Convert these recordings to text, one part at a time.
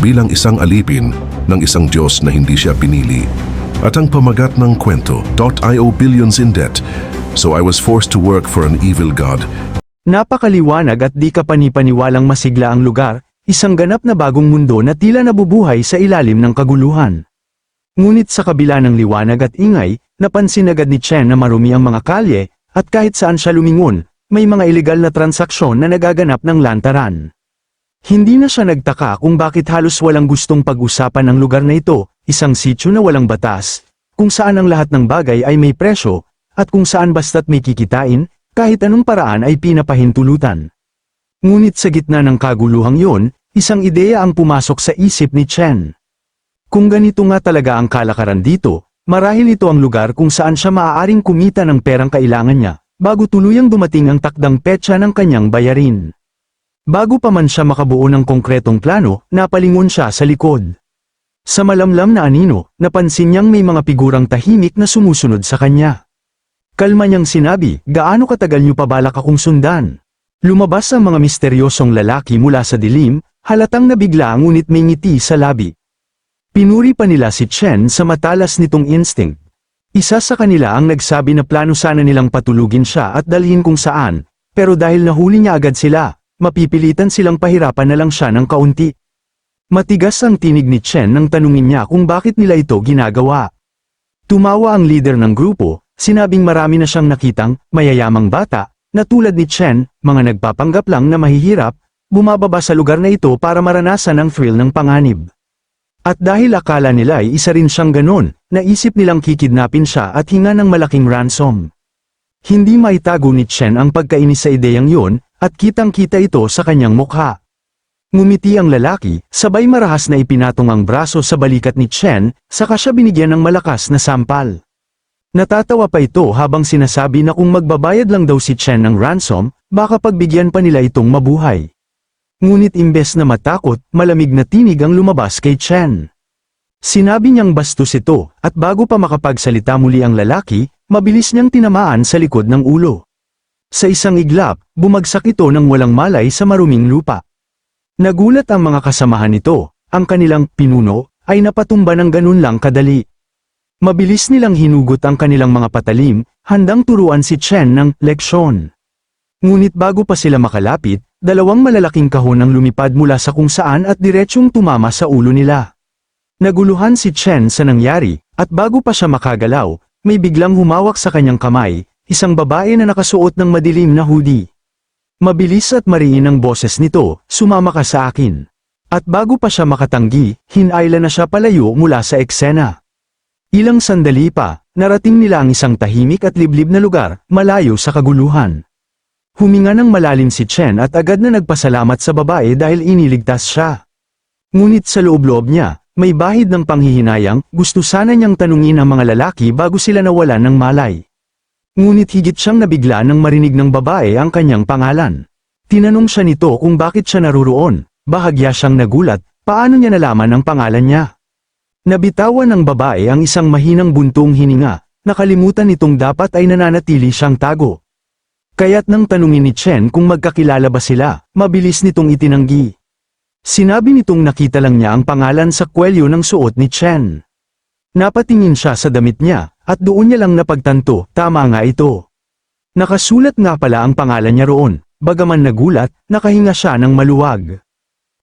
bilang isang alipin ng isang Diyos na hindi siya pinili. At ang pamagat ng kwento, I owe billions in debt, so I was forced to work for an evil God. Napakaliwanag at di ka panipaniwalang masigla ang lugar, isang ganap na bagong mundo na tila nabubuhay sa ilalim ng kaguluhan. Ngunit sa kabila ng liwanag at ingay, napansin agad ni Chen na marumi ang mga kalye, at kahit saan siya lumingon, may mga ilegal na transaksyon na nagaganap ng lantaran. Hindi na siya nagtaka kung bakit halos walang gustong pag-usapan ang lugar na ito, isang sityo na walang batas, kung saan ang lahat ng bagay ay may presyo, at kung saan basta't may kikitain, kahit anong paraan ay pinapahintulutan. Ngunit sa gitna ng kaguluhang yon, isang ideya ang pumasok sa isip ni Chen. Kung ganito nga talaga ang kalakaran dito, marahil ito ang lugar kung saan siya maaaring kumita ng perang kailangan niya, bago tuluyang dumating ang takdang petsa ng kanyang bayarin. Bago pa man siya makabuo ng konkretong plano, napalingon siya sa likod. Sa malamlam na anino, napansin niyang may mga figurang tahimik na sumusunod sa kanya. Kalma niyang sinabi, gaano katagal niyo pa balak akong sundan? Lumabas ang mga misteryosong lalaki mula sa dilim, halatang nabigla ngunit may ngiti sa labi. Pinuri pa nila si Chen sa matalas nitong instinct. Isa sa kanila ang nagsabi na plano sana nilang patulugin siya at dalhin kung saan, pero dahil nahuli niya agad sila, mapipilitan silang pahirapan na lang siya ng kaunti. Matigas ang tinig ni Chen nang tanungin niya kung bakit nila ito ginagawa. Tumawa ang leader ng grupo, sinabing marami na siyang nakitang, mayayamang bata, na tulad ni Chen, mga nagpapanggap lang na mahihirap, bumababa sa lugar na ito para maranasan ang thrill ng panganib. At dahil akala nila ay isa rin siyang ganon, naisip nilang kikidnapin siya at hinga ng malaking ransom. Hindi maitago ni Chen ang pagkainis sa ideyang yun, at kitang-kita ito sa kanyang mukha. Ngumiti ang lalaki, sabay marahas na ipinatong ang braso sa balikat ni Chen, saka siya binigyan ng malakas na sampal. Natatawa pa ito habang sinasabi na kung magbabayad lang daw si Chen ng ransom, baka pagbigyan pa nila itong mabuhay. Ngunit imbes na matakot, malamig na tinig ang lumabas kay Chen. Sinabi niyang bastos ito, at bago pa makapagsalita muli ang lalaki, mabilis niyang tinamaan sa likod ng ulo. Sa isang iglap, bumagsak ito ng walang malay sa maruming lupa. Nagulat ang mga kasamahan nito, ang kanilang pinuno, ay napatumba ng ganun lang kadali. Mabilis nilang hinugot ang kanilang mga patalim, handang turuan si Chen ng leksyon. Ngunit bago pa sila makalapit, dalawang malalaking kahon ang lumipad mula sa kung saan at diretsyong tumama sa ulo nila. Naguluhan si Chen sa nangyari, at bago pa siya makagalaw, may biglang humawak sa kanyang kamay, isang babae na nakasuot ng madilim na hoodie. Mabilis at mariin ang boses nito, sumama ka sa akin. At bago pa siya makatanggi, hinayla na siya palayo mula sa eksena. Ilang sandali pa, narating nila ang isang tahimik at liblib na lugar, malayo sa kaguluhan. Huminga ng malalim si Chen at agad na nagpasalamat sa babae dahil iniligtas siya. Ngunit sa loob-loob niya, may bahid ng panghihinayang, gusto sana niyang tanungin ang mga lalaki bago sila nawalan ng malay. Ngunit higit siyang nabigla nang marinig ng babae ang kanyang pangalan. Tinanong siya nito kung bakit siya naruroon, bahagya siyang nagulat, paano niya nalaman ang pangalan niya. Nabitawan ng babae ang isang mahinang buntong hininga, nakalimutan nitong dapat ay nananatili siyang tago. Kaya't nang tanungin ni Chen kung magkakilala ba sila, mabilis nitong itinanggi. Sinabi nitong nakita lang niya ang pangalan sa kwelyo ng suot ni Chen. Napatingin siya sa damit niya, at doon niya lang napagtanto, tama nga ito. Nakasulat nga pala ang pangalan niya roon, bagaman nagulat, nakahinga siya ng maluwag.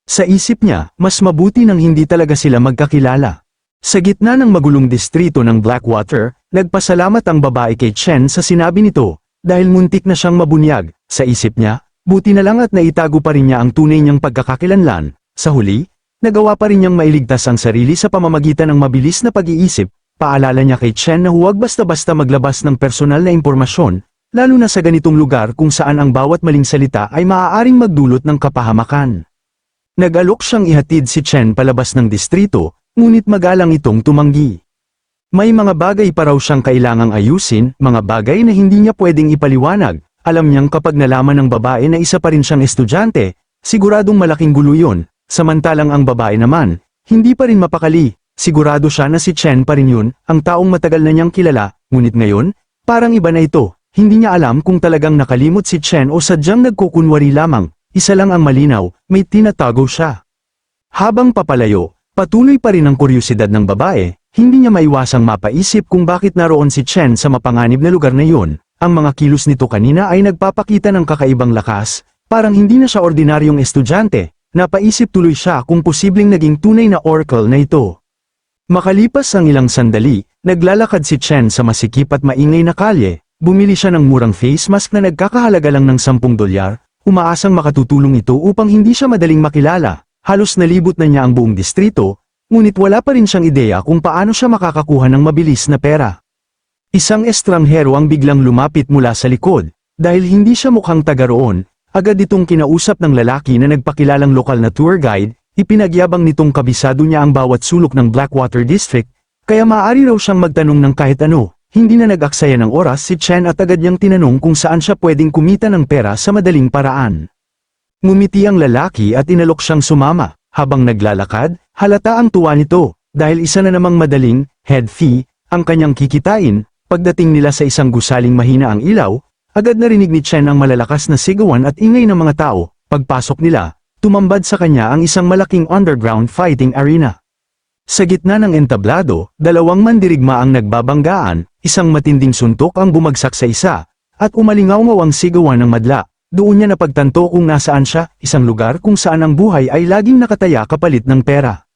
Sa isip niya, mas mabuti nang hindi talaga sila magkakilala. Sa gitna ng magulong distrito ng Blackwater, nagpasalamat ang babae kay Chen sa sinabi nito, dahil muntik na siyang mabunyag, sa isip niya, buti na lang at naitago pa rin niya ang tunay niyang pagkakakilanlan, sa huli, nagawa pa rin niyang mailigtas ang sarili sa pamamagitan ng mabilis na pag-iisip, paalala niya kay Chen na huwag basta-basta maglabas ng personal na impormasyon, lalo na sa ganitong lugar kung saan ang bawat maling salita ay maaaring magdulot ng kapahamakan. Nag-alok siyang ihatid si Chen palabas ng distrito, ngunit magalang itong tumanggi. May mga bagay pa raw siyang kailangang ayusin, mga bagay na hindi niya pwedeng ipaliwanag. Alam niyang kapag nalaman ng babae na isa pa rin siyang estudyante, siguradong malaking gulo yun, samantalang ang babae naman, hindi pa rin mapakali. Sigurado siya na si Chen pa rin yun, ang taong matagal na niyang kilala, ngunit ngayon, parang iba na ito. Hindi niya alam kung talagang nakalimot si Chen o sadyang nagkukunwari lamang, isa lang ang malinaw, may tinatago siya. Habang papalayo, patuloy pa rin ang kuryosidad ng babae, hindi niya maiwasang mapaisip kung bakit naroon si Chen sa mapanganib na lugar na yun. Ang mga kilos nito kanina ay nagpapakita ng kakaibang lakas, parang hindi na siya ordinaryong estudyante, napaisip tuloy siya kung posibleng naging tunay na oracle na ito. Makalipas ang ilang sandali, naglalakad si Chen sa masikip at maingay na kalye, bumili siya ng murang face mask na nagkakahalaga lang ng 10 dolyar, umaasang makatutulong ito upang hindi siya madaling makilala, halos nalibot na niya ang buong distrito, ngunit wala pa rin siyang ideya kung paano siya makakakuha ng mabilis na pera. Isang estranghero ang biglang lumapit mula sa likod, dahil hindi siya mukhang taga roon, agad itong kinausap ng lalaki na nagpakilalang lokal na tour guide, ipinagyabang nitong kabisado niya ang bawat sulok ng Blackwater District, kaya maaari raw siyang magtanong ng kahit ano, hindi na nag-aksaya ng oras si Chen at agad niyang tinanong kung saan siya pwedeng kumita ng pera sa madaling paraan. Ngumiti ang lalaki at inalok siyang sumama, habang naglalakad, halata ang tuwa nito, dahil isa na namang madaling, head fee, ang kanyang kikitain, pagdating nila sa isang gusaling mahina ang ilaw, agad narinig ni Chen ang malalakas na sigawan at ingay ng mga tao, pagpasok nila, tumambad sa kanya ang isang malaking underground fighting arena. Sa gitna ng entablado, dalawang mandirigma ang nagbabanggaan, isang matinding suntok ang bumagsak sa isa, at umalingaw ang sigawan ng madla. Doon niya napagtanto kung nasaan siya, isang lugar kung saan ang buhay ay laging nakataya kapalit ng pera.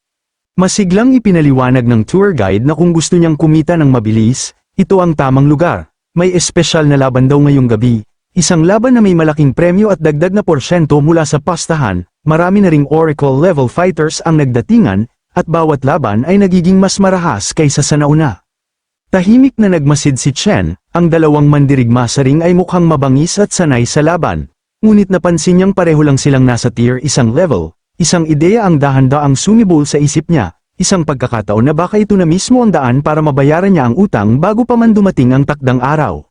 Masiglang ipinaliwanag ng tour guide na kung gusto niyang kumita ng mabilis, ito ang tamang lugar. May espesyal na laban daw ngayong gabi, isang laban na may malaking premyo at dagdag na porsyento mula sa pastahan, marami na ring Oracle level fighters ang nagdatingan, at bawat laban ay nagiging mas marahas kaysa sa nauna. Tahimik na nagmasid si Chen, ang dalawang mandirigma sa ring ay mukhang mabangis at sanay sa laban. Ngunit napansin niyang pareho lang silang nasa tier isang level, isang ideya ang dahan-daang sumibol sa isip niya, isang pagkakataon na baka ito na mismo ang daan para mabayaran niya ang utang bago pa man dumating ang takdang araw.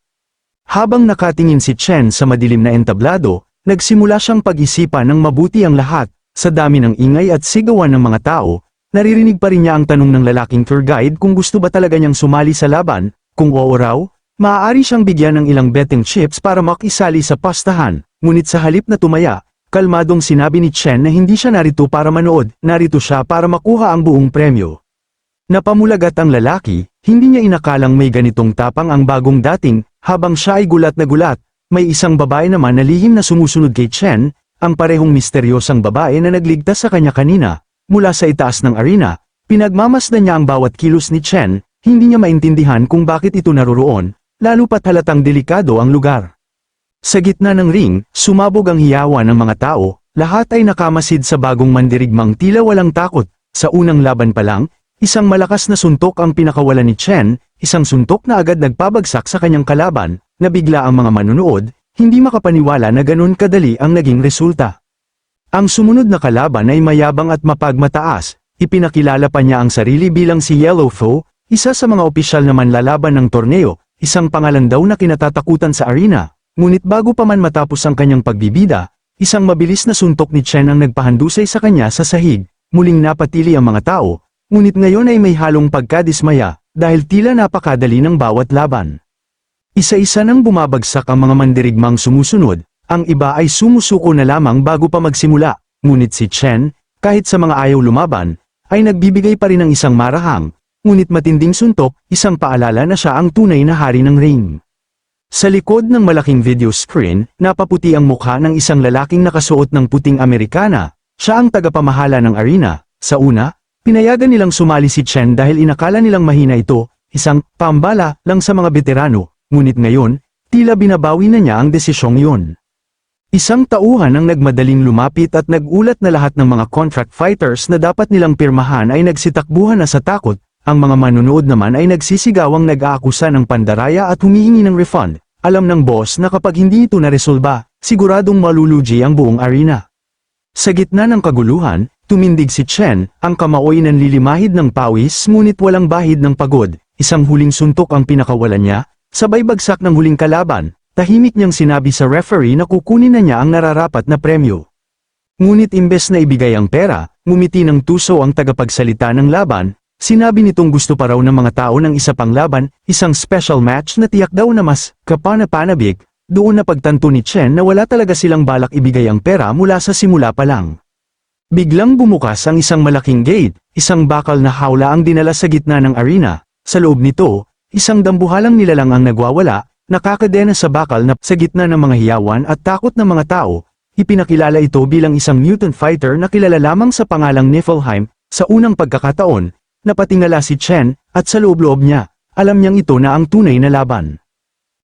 Habang nakatingin si Chen sa madilim na entablado, nagsimula siyang pag-isipan ng mabuti ang lahat, sa dami ng ingay at sigawan ng mga tao, naririnig pa rin niya ang tanong ng lalaking tour guide kung gusto ba talaga niyang sumali sa laban, kung oo raw, maaari siyang bigyan ng ilang betting chips para makisali sa pastahan, ngunit sa halip na tumaya, kalmadong sinabi ni Chen na hindi siya narito para manood, narito siya para makuha ang buong premyo. Napamulagat ang lalaki, hindi niya inakalang may ganitong tapang ang bagong dating, habang siya ay gulat na gulat, may isang babae naman na lihim na sumusunod kay Chen, ang parehong misteryosang babae na nagligtas sa kanya kanina, mula sa itaas ng arena, pinagmamasdan niya ang bawat kilos ni Chen, hindi niya maintindihan kung bakit ito naroroon, lalo pat halatang delikado ang lugar. Sa gitna ng ring, sumabog ang hiyawa ng mga tao, lahat ay nakamasid sa bagong mandirigmang tila walang takot, sa unang laban pa lang, isang malakas na suntok ang pinakawalan ni Chen, isang suntok na agad nagpabagsak sa kanyang kalaban, nabigla ang mga manunood, hindi makapaniwala na ganun kadali ang naging resulta. Ang sumunod na kalaban ay mayabang at mapagmataas, ipinakilala pa niya ang sarili bilang si Yellow Foe, isa sa mga opisyal na manlalaban ng torneo, isang pangalan daw na kinatatakutan sa arena, ngunit bago pa man matapos ang kanyang pagbibida, isang mabilis na suntok ni Chen ang nagpahandusay sa kanya sa sahig, muling napatili ang mga tao, ngunit ngayon ay may halong pagkadismaya, dahil tila napakadali ng bawat laban. Isa-isa nang bumabagsak ang mga mandirigmang sumusunod, ang iba ay sumusuko na lamang bago pa magsimula, ngunit si Chen, kahit sa mga ayaw lumaban, ay nagbibigay pa rin ng isang marahang, ngunit matinding suntok, isang paalala na siya ang tunay na hari ng ring. Sa likod ng malaking video screen, napaputi ang mukha ng isang lalaking nakasuot ng puting Amerikana, siya ang tagapamahala ng arena. Sa una, pinayagan nilang sumali si Chen dahil inakala nilang mahina ito, isang pambala lang sa mga veterano, ngunit ngayon, tila binabawi na niya ang desisyong yun. Isang tauhan ang nagmadaling lumapit at nagulat na lahat ng mga contract fighters na dapat nilang pirmahan ay nagsitakbuhan na sa takot, ang mga manunood naman ay nagsisigawang nag-aakusa ng pandaraya at humihingi ng refund. Alam ng boss na kapag hindi ito naresolba, siguradong malulugi ang buong arena. Sa gitna ng kaguluhan, tumindig si Chen, ang kamao ay nanlilimahid ng pawis ngunit walang bahid ng pagod, isang huling suntok ang pinakawalan niya, sabay bagsak ng huling kalaban, tahimik niyang sinabi sa referee na kukunin na niya ang nararapat na premyo. Ngunit imbes na ibigay ang pera, ngumiti ng tuso ang tagapagsalita ng laban, sinabi nitong gusto pa raw ng mga tao ng isa pang laban, isang special match na tiyak daw na mas kapanapanabik, doon na pagtanto ni Chen na wala talaga silang balak ibigay ang pera mula sa simula pa lang. Biglang bumukas ang isang malaking gate, isang bakal na hawla ang dinala sa gitna ng arena, sa loob nito, isang dambuhalang nilalang ang nagwawala, nakakadena sa bakal na sa gitna ng mga hiyawan at takot ng mga tao, ipinakilala ito bilang isang mutant fighter na kilala lamang sa pangalang Niflheim, sa unang pagkakataon, napatingala si Chen, at sa loob-loob niya, alam niyang ito na ang tunay na laban.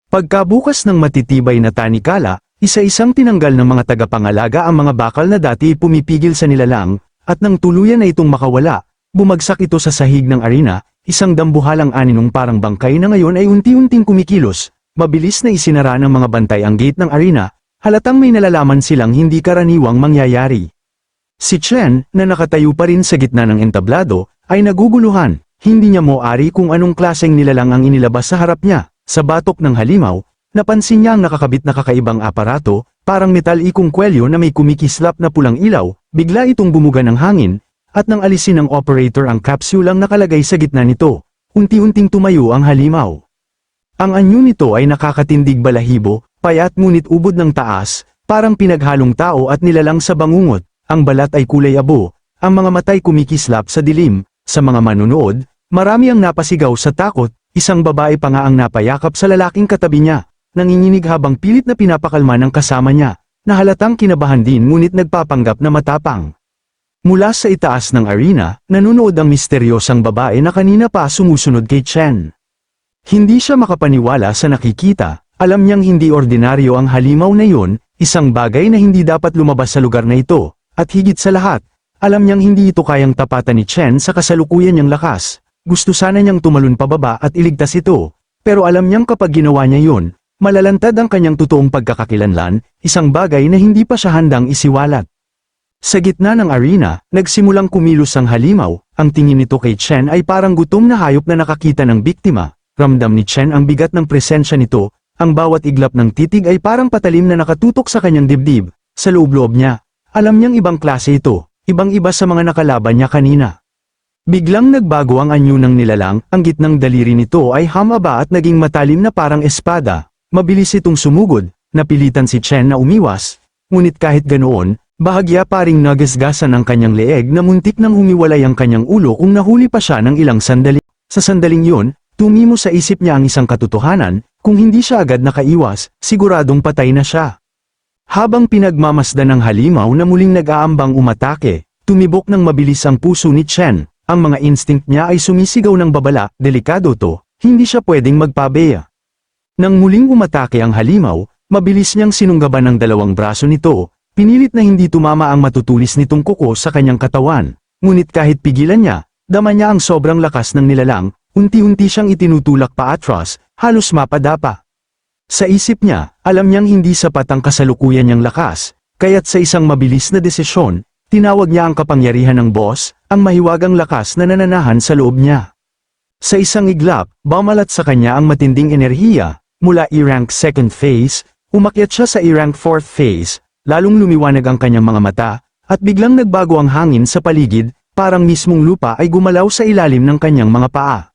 Pagkabukas ng matitibay na tanikala, isa-isang tinanggal ng mga tagapangalaga ang mga bakal na dati pumipigil sa nilalang, at nang tuluyan na itong makawala, bumagsak ito sa sahig ng arena, isang dambuhalang aninong parang bangkay na ngayon ay unti-unting kumikilos, mabilis na isinara ng mga bantay ang gate ng arena, halatang may nalalaman silang hindi karaniwang mangyayari. Si Chen, na nakatayo pa rin sa gitna ng entablado, ay naguguluhan, hindi niya moari kung anong klaseng nilalang ang inilabas sa harap niya. Sa batok ng halimaw, napansin niya ang nakakabit na kakaibang aparato, parang metalikong kwelyo na may kumikislap na pulang ilaw, bigla itong bumuga ng hangin, at nang alisin ng operator ang kapsulang nakalagay sa gitna nito, unti-unting tumayo ang halimaw. Ang anyo nito ay nakakatindig balahibo, payat ngunit ubod ng taas, parang pinaghalong tao at nilalang sa bangungot, ang balat ay kulay abo, ang mga matay kumikislap sa dilim, sa mga manunood, marami ang napasigaw sa takot, isang babae pa nga ang napayakap sa lalaking katabi niya, nanginginig habang pilit na pinapakalma ng kasama niya, na halatang kinabahan din ngunit nagpapanggap na matapang. Mula sa itaas ng arena, nanunood ang misteryosang babae na kanina pa sumusunod kay Chen. Hindi siya makapaniwala sa nakikita, alam niyang hindi ordinaryo ang halimaw na yun, isang bagay na hindi dapat lumabas sa lugar na ito, at higit sa lahat, alam niyang hindi ito kayang tapatan ni Chen sa kasalukuyan niyang lakas, gusto sana niyang tumalon pababa at iligtas ito, pero alam niyang kapag ginawa niya yun, malalantad ang kanyang totoong pagkakakilanlan, isang bagay na hindi pa siya handang isiwalat. Sa gitna ng arena, nagsimulang kumilos ang halimaw, ang tingin nito kay Chen ay parang gutom na hayop na nakakita ng biktima, ramdam ni Chen ang bigat ng presensya nito, ang bawat iglap ng titig ay parang patalim na nakatutok sa kanyang dibdib, sa loob-loob niya, alam niyang ibang klase ito, ibang-iba sa mga nakalaban niya kanina. Biglang nagbago ang anyo ng nilalang, ang gitnang daliri nito ay hamaba at naging matalim na parang espada, mabilis itong sumugod, napilitan si Chen na umiwas, ngunit kahit ganoon, bahagya pa ring nagasgasan ang kanyang leeg na muntik nang humiwalay ang kanyang ulo kung nahuli pa siya ng ilang sandali. Sa sandaling yun, tumimo sa isip niya ang isang katotohanan, kung hindi siya agad nakaiwas, siguradong patay na siya. Habang pinagmamasdan ng halimaw na muling nag-aambang umatake, tumibok ng mabilis ang puso ni Chen, ang mga instinct niya ay sumisigaw ng babala, delikado to, hindi siya pwedeng magpabeya. Nang muling umatake ang halimaw, mabilis niyang sinunggaban ng dalawang braso nito, pinilit na hindi tumama ang matutulis nitong kuko sa kanyang katawan, ngunit kahit pigilan niya, dama niya ang sobrang lakas ng nilalang, unti-unti siyang itinutulak pa atras, halos mapadapa. Sa isip niya, alam niyang hindi sapat ang kasalukuyan niyang lakas, kaya't sa isang mabilis na desisyon, tinawag niya ang kapangyarihan ng boss, ang mahiwagang lakas na nananahan sa loob niya. Sa isang iglap, bumalat sa kanya ang matinding enerhiya, mula E-rank 2nd phase, umakyat siya sa E-rank 4th phase, lalong lumiwanag ang kanyang mga mata, at biglang nagbago ang hangin sa paligid, parang mismong lupa ay gumalaw sa ilalim ng kanyang mga paa.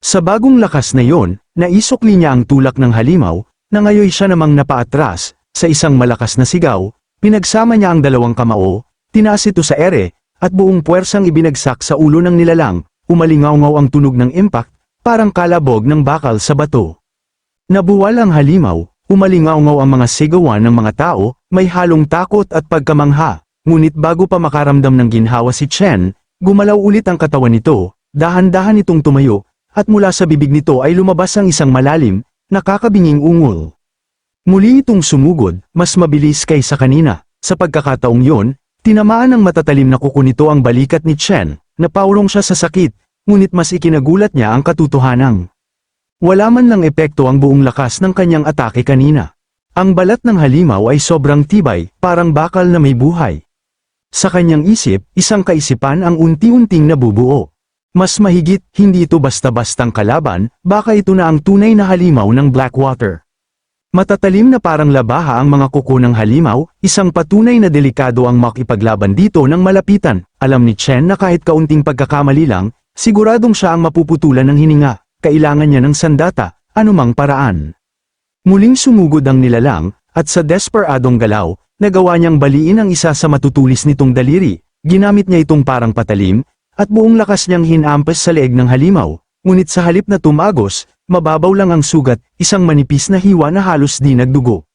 Sa bagong lakas na yon, naisukli niya ang tulak ng halimaw, na ngayon siya namang napaatras, sa isang malakas na sigaw, pinagsama niya ang dalawang kamao, tinaas ito sa ere, at buong puwersang ibinagsak sa ulo ng nilalang, umalingaw-ngaw ang tunog ng impact, parang kalabog ng bakal sa bato. Nabuwal ang halimaw, umalingaw-ngaw ang mga sigawan ng mga tao, may halong takot at pagkamangha, ngunit bago pa makaramdam ng ginhawa si Chen, gumalaw ulit ang katawan nito, dahan-dahan itong tumayo, at mula sa bibig nito ay lumabas ang isang malalim, nakakabinging ungol. Muli itong sumugod, mas mabilis kaysa kanina, sa pagkakataong yon, tinamaan ng matatalim na kuko nito ang balikat ni Chen, napaulong siya sa sakit, ngunit mas ikinagulat niya ang katotohanan. Wala man lang epekto ang buong lakas ng kanyang atake kanina. Ang balat ng halimaw ay sobrang tibay, parang bakal na may buhay. Sa kanyang isip, isang kaisipan ang unti-unting nabubuo. Mas mahigit, hindi ito basta-bastang kalaban, baka ito na ang tunay na halimaw ng Blackwater. Matatalim na parang labaha ang mga kuko ng halimaw, isang patunay na delikado ang makipaglaban dito ng malapitan. Alam ni Chen na kahit kaunting pagkakamali lang, siguradong siya ang mapuputulan ng hininga, kailangan niya ng sandata, anumang paraan. Muling sumugod ang nilalang, at sa desperadong galaw, nagawa niyang baliin ang isa sa matutulis nitong daliri, ginamit niya itong parang patalim, at buong lakas niyang hinampas sa leeg ng halimaw, ngunit sa halip na tumagos, mababaw lang ang sugat, isang manipis na hiwa na halos di nagdugo.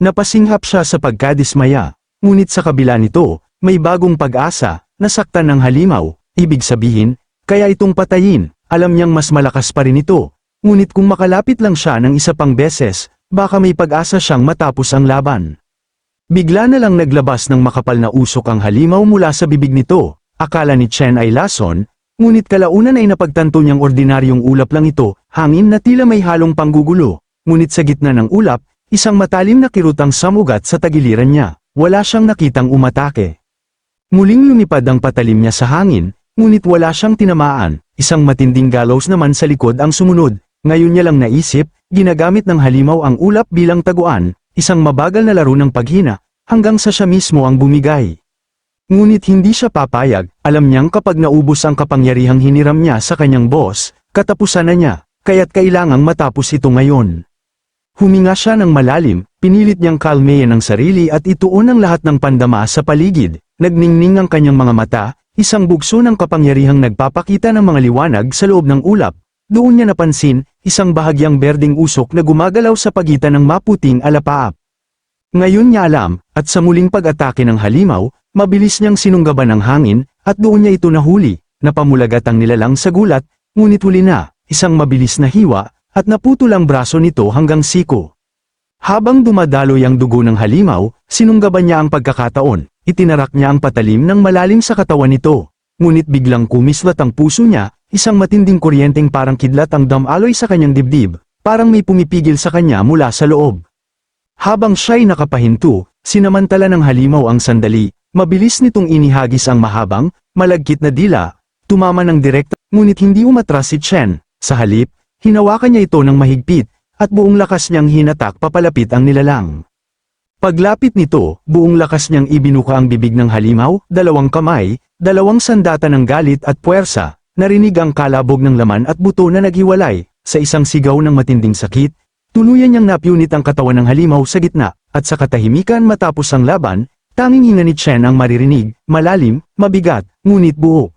Napasinghap siya sa pagkadismaya, ngunit sa kabila nito, may bagong pag-asa, nasaktan ng halimaw, ibig sabihin, kaya itong patayin, alam niyang mas malakas pa rin ito, ngunit kung makalapit lang siya ng isa pang beses, baka may pag-asa siyang matapos ang laban. Bigla na lang naglabas ng makapal na usok ang halimaw mula sa bibig nito, akala ni Chen ay lason, ngunit kalaunan ay napagtanto niyang ordinaryong ulap lang ito, hangin na tila may halong panggugulo, ngunit sa gitna ng ulap, isang matalim na kirutang samugat sa tagiliran niya, wala siyang nakitang umatake. Muling lumipad ang patalim niya sa hangin, ngunit wala siyang tinamaan, isang matinding gallows naman sa likod ang sumunod, ngayon niya lang naisip, ginagamit ng halimaw ang ulap bilang taguan, isang mabagal na laro ng paghina, hanggang sa siya mismo ang bumigay. Ngunit hindi siya papayag, alam niyang kapag naubos ang kapangyarihang hiniram niya sa kanyang boss, katapusan na niya, kaya't kailangang matapos ito ngayon. Huminga siya ng malalim, pinilit niyang kalmeyan ang sarili at ituon ang lahat ng pandama sa paligid, nagningning ang kanyang mga mata, isang bugso ng kapangyarihang nagpapakita ng mga liwanag sa loob ng ulap, doon niya napansin, isang bahagyang berdeng usok na gumagalaw sa pagitan ng maputing alapaap. Ngayon niya alam, at sa muling pag-atake ng halimaw, mabilis niyang sinunggaban ng hangin, at doon niya ito nahuli, napamulagat ang nilalang sa gulat, ngunit huli na, isang mabilis na hiwa, at naputol ang braso nito hanggang siko. Habang dumadaloy ang dugo ng halimaw, sinunggaban niya ang pagkakataon, itinarak niya ang patalim ng malalim sa katawan nito. Ngunit biglang kumislat ang puso niya, isang matinding kuryenteng parang kidlat ang damaloy sa kanyang dibdib, parang may pumipigil sa kanya mula sa loob. Habang siya'y nakapahinto, sinamantala ng halimaw ang sandali, mabilis nitong inihagis ang mahabang, malagkit na dila, tumama ng direkta, ngunit hindi umatras si Chen, sa halip, hinawakan niya ito ng mahigpit, at buong lakas niyang hinatak papalapit ang nilalang. Paglapit nito, buong lakas niyang ibinuka ang bibig ng halimaw, dalawang kamay, dalawang sandata ng galit at puwersa, narinig ang kalabog ng laman at buto na naghiwalay, sa isang sigaw ng matinding sakit, tuluyan niyang napyunit ang katawan ng halimaw sa gitna, at sa katahimikan matapos ang laban, tanging ni Chen ang maririnig, malalim, mabigat, ngunit buo.